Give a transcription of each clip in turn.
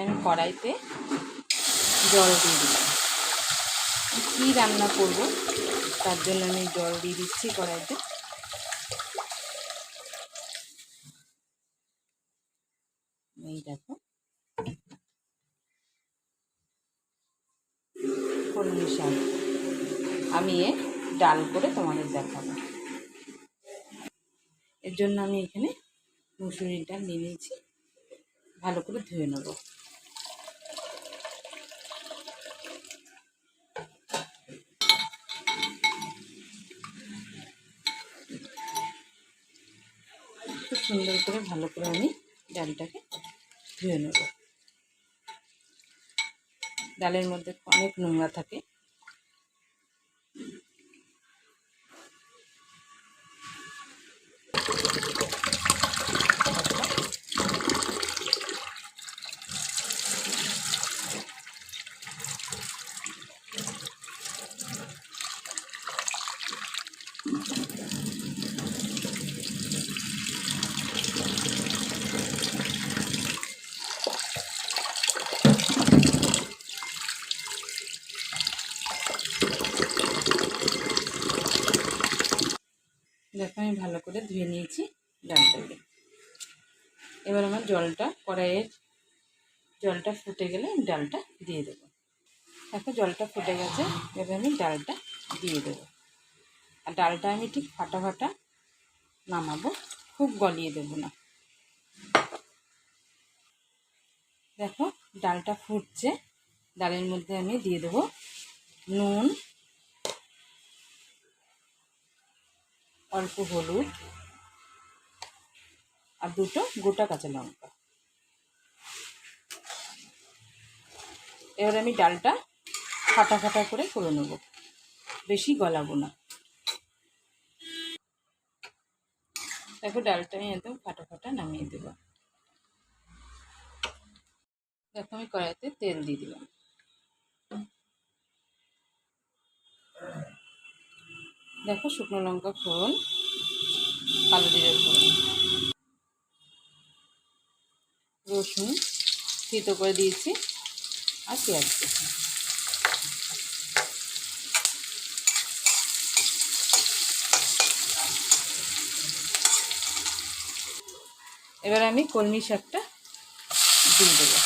এখানে আমি কড়াইতে জল দিয়ে দিলাম। কী রান্না করব, তার জন্য আমি জল দিয়ে দিচ্ছি কড়াইতে। এই দেখো। শাক। আমি এ ডাল করে তোমাদের দেখাবো। এর জন্য আমি এখানে মুসুরির ডাল নিয়ে নিয়েছি। ভালো করে ধুয়ে নেব। সুন্দর করে ভালো করে আমি ডালটাকে ধুয়ে নেব। ডালের মধ্যে অনেক নোংরা থাকে। দেখো, আমি ভালো করে ধুয়ে নিয়েছি ডালটাকে। এবার আমার জলটা, কড়াইয়ের জলটা ফুটে গেলে আমি ডালটা দিয়ে দেবো। দেখো, জলটা ফুটে গেছে, এবার আমি ডালটা দিয়ে দেবো। আর ডালটা আমি ঠিক ফাটা ফাটা নামাবো, খুব গলিয়ে দেবো না। দেখো, ডালটা ফুটছে, ডালের মধ্যে আমি দিয়ে দেবো নুন অল্প হলুদ আর দুটো গোটা কাঁচা লঙ্কা। এবার আমি ডালটা ফাটা ফাটা করে করে নেব। বেশি গলাবো না। দেখো ডালটা আমি একদম ফাটা ফাটা নামিয়ে দেব। দেখো আমি কড়াইতে তেল দিয়ে দিলাম। দেখো শুকনো লঙ্কা ফোড়ন, কালো জিরে ফোড়ন, রসুন থেতো করে দিয়েছি আর পেঁয়াজ এবার আমি কলমি শাকটা দিয়ে দেবো।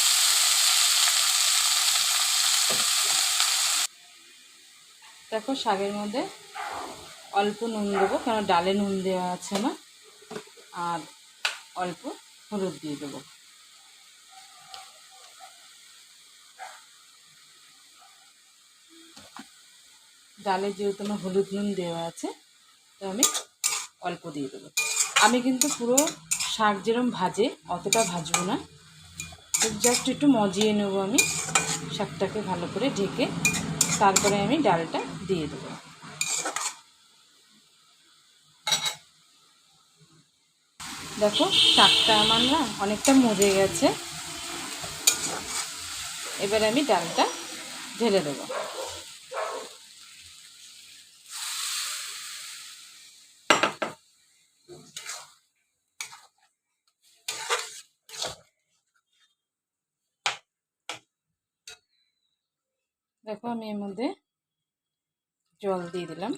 দেখো শাকের মধ্যে অল্প নুন দেবো, কেন ডালে নুন দেওয়া আছে আমার আর অল্প হলুদ দিয়ে দেবো। ডালে যেহেতু আমার হলুদ নুন দেওয়া আছে, তো আমি অল্প দিয়ে দেবো। আমি কিন্তু পুরো শাক যেরম ভাজে, অতটা ভাজবো না। জাস্ট একটু মজিয়ে নেব আমি, শাকটাকে ভালো করে ঢেকে, তারপরে আমি ডালটা দিয়ে দেবো। দেখো শাকটা আমার না অনেকটা মজে গেছে। এবার আমি ডালটা ঢেলে দেবো। দেখো, আমি এর মধ্যে জল দিয়ে দিলাম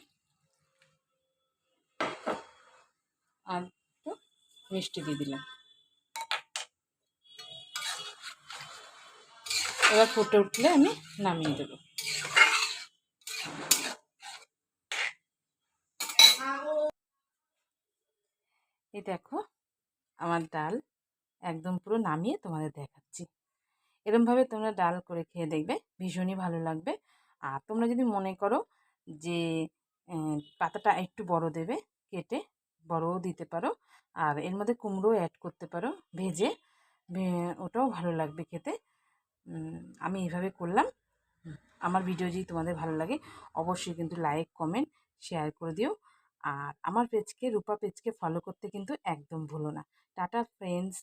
আর একটু মিষ্টি দিয়ে দিলাম। এবার ফুটে উঠলে আমি নামিয়ে দেব। এই দেখো, আমার ডাল একদম পুরো নামিয়ে তোমাদের দেখাচ্ছি। এরমভাবে তোমরা ডাল করে খেয়ে দেখবে, ভীষণই ভালো লাগবে। আর তোমরা যদি মনে করো যে পাতাটা একটু বড় দেবে, কেটে বড়ও দিতে পারো আর এর মধ্যে কুমড়ো অ্যাড করতে পারো, ভেজে। ওটাও ভালো লাগবে খেতে। আমি এইভাবে করলাম। আমার ভিডিও যদি তোমাদের ভালো লাগে, অবশ্যই কিন্তু লাইক কমেন্ট শেয়ার করে দিও। আর আমার পেজকে রূপা পেজকে ফলো করতে কিন্তু একদম ভুলো না। Tata friends